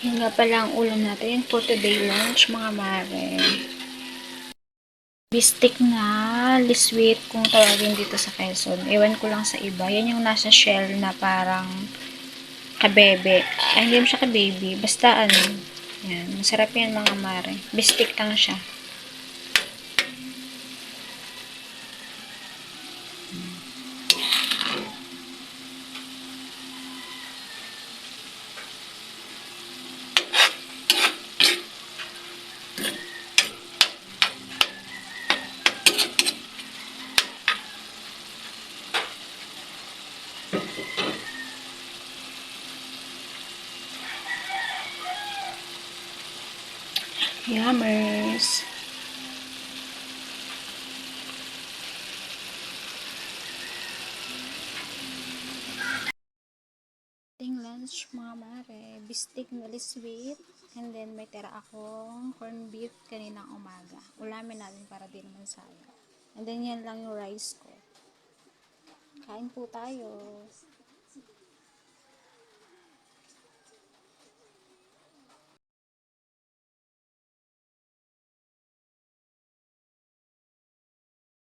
Yung nga pala ang ulam natin for today lunch, mga mare. Bistik na liswit kung tawagin dito sa Quezon. Ewan ko lang sa iba. Yan yung nasa shell na parang kabebe. Ay, hindi mo siya kababy. Basta ano. Yan. Masarap yan mga mare. Bistik lang siya. Yummers. Ating lunch mga mare. Bistik na liswit. And then may tira akong corned beef kaninang umaga. Ulamin natin para di naman sayang. And then yan lang yung rice ko. Kain po tayo.